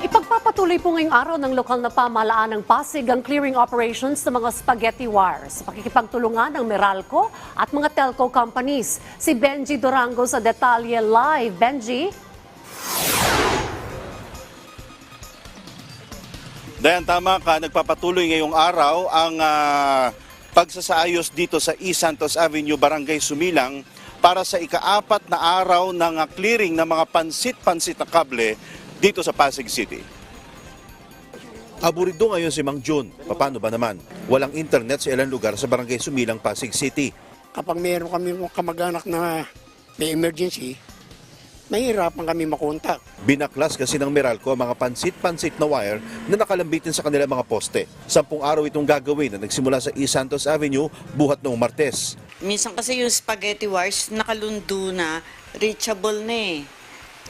Ipagpapatuloy po ngayong araw ng lokal na pamahalaan ng Pasig ang clearing operations ng mga spaghetti wires. Pakikipagtulungan ng Meralco at mga telco companies. Si Benji Durango sa Detalye Live. Benji? Dayan, tama ka. Nagpapatuloy ngayong araw ang ah, pagsasaayos dito sa East Santos Avenue, Barangay Sumilang para sa ikaapat na araw ng ah, clearing ng mga pansit-pansit na kable dito sa Pasig City. Aburido ngayon si Mang Jun. Paano ba naman? Walang internet sa ilang lugar sa Barangay Sumilang, Pasig City. kapag mayroon kami mga kamag-anak na may emergency, mahirapan kami makontak. Binaklas kasi ng Meralco ang mga pansit-pansit na wire na nakalambitin sa kanilang mga poste. Sampung araw itong gagawin na nagsimula sa East Santos Avenue buhat noong Martes. Minsan kasi yung spaghetti wires, nakalundo na, reachable na eh.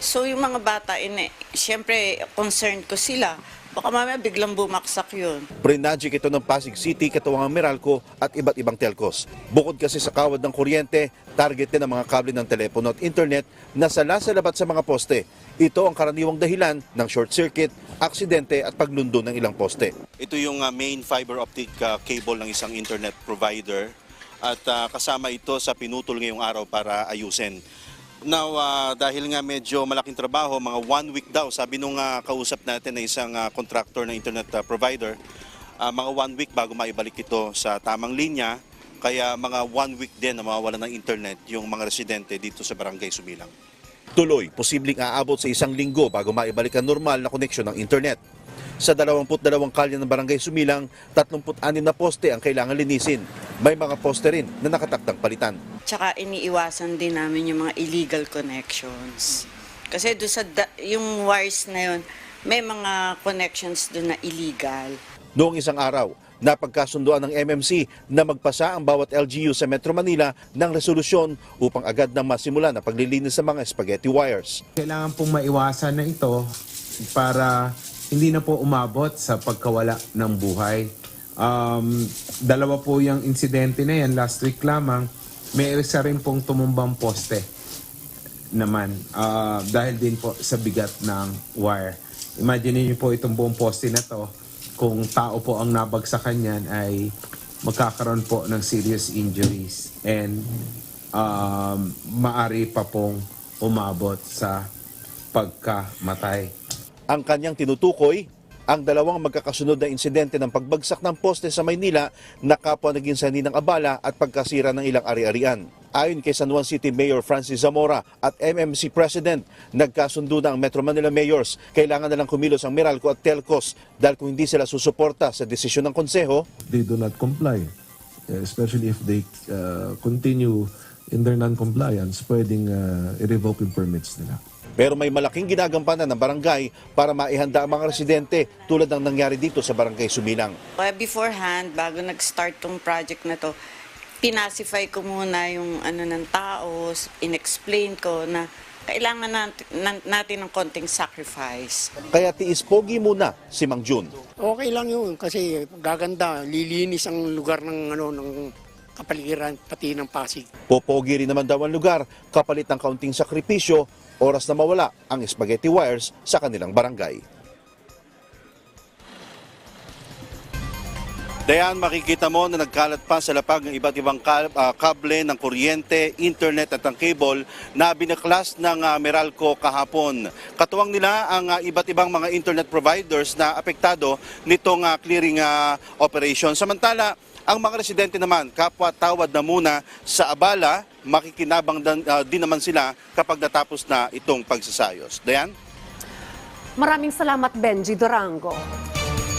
So yung mga bata, ine, syempre, concerned ko sila. Baka mamaya biglang bumaksak yun. Pre-magic ito ng Pasig City, katuwang ang Meralco at iba't ibang telcos. Bukod kasi sa kawad ng kuryente, target din ang mga kable ng telepono at internet na sala-salabat sa mga poste. Ito ang karaniwang dahilan ng short circuit, aksidente at paglundo ng ilang poste. Ito yung uh, main fiber optic uh, cable ng isang internet provider at uh, kasama ito sa pinutol ngayong araw para ayusin. Now, uh, dahil nga medyo malaking trabaho, mga one week daw, sabi nung uh, kausap natin na isang uh, contractor na internet uh, provider, uh, mga one week bago maibalik ito sa tamang linya, kaya mga one week din na mawawalan ng internet yung mga residente dito sa barangay Sumilang. Tuloy, posibleng aabot sa isang linggo bago maibalik ang normal na koneksyon ng internet. Sa 22 kalye ng barangay Sumilang, 36 na poste ang kailangan linisin. May mga poste rin na nakatakdang palitan. Tsaka iniiwasan din namin yung mga illegal connections. Kasi doon sa, da- yung wires na yun, may mga connections doon na illegal. Noong isang araw, napagkasunduan ng MMC na magpasa ang bawat LGU sa Metro Manila ng resolusyon upang agad na masimula na paglilinis sa mga spaghetti wires. Kailangan pong maiwasan na ito para hindi na po umabot sa pagkawala ng buhay. Um, dalawa po yung insidente na yan last week lamang. May isa rin pong tumumbang poste naman ah, dahil din po sa bigat ng wire. Imagine niyo po itong buong poste na to kung tao po ang nabagsakan niyan ay magkakaroon po ng serious injuries and um, maari pa pong umabot sa pagkamatay. Ang kanyang tinutukoy, ang dalawang magkakasunod na insidente ng pagbagsak ng poste sa Maynila na kapwa naging sani ng abala at pagkasira ng ilang ari-arian. Ayon kay San Juan City Mayor Francis Zamora at MMC President, nagkasundo na ang Metro Manila Mayors. Kailangan na lang kumilos ang Meralco at Telcos dahil kung hindi sila susuporta sa desisyon ng Konseho, they do not comply, uh, especially if they uh, continue in their non-compliance, pwedeng uh, i-revoke yung permits nila. Pero may malaking ginagampanan ng barangay para maihanda ang mga residente tulad ng nangyari dito sa barangay Sumilang. Kaya beforehand, bago nag-start tong project na to, pinasify ko muna yung ano ng tao, inexplain ko na kailangan natin, natin ng konting sacrifice. Kaya tiis pogi muna si Mang Jun. Okay lang yun kasi gaganda, lilinis ang lugar ng ano ng kapaligiran pati ng Pasig. Popogi rin naman daw ang lugar kapalit ng kaunting sakripisyo, oras na mawala ang spaghetti wires sa kanilang barangay. Dayan, makikita mo na nagkalat pa sa lapag ng iba't ibang ah, kable ng kuryente, internet at ang cable na binaklas ng ah, Meralco kahapon. Katuwang nila ang ah, iba't ibang mga internet providers na apektado nitong clearing operation. Samantala, ang mga residente naman, kapwa tawad na muna sa abala, makikinabang ah, din naman sila kapag natapos na itong pagsasayos. Dayan? Maraming salamat, Benji Durango.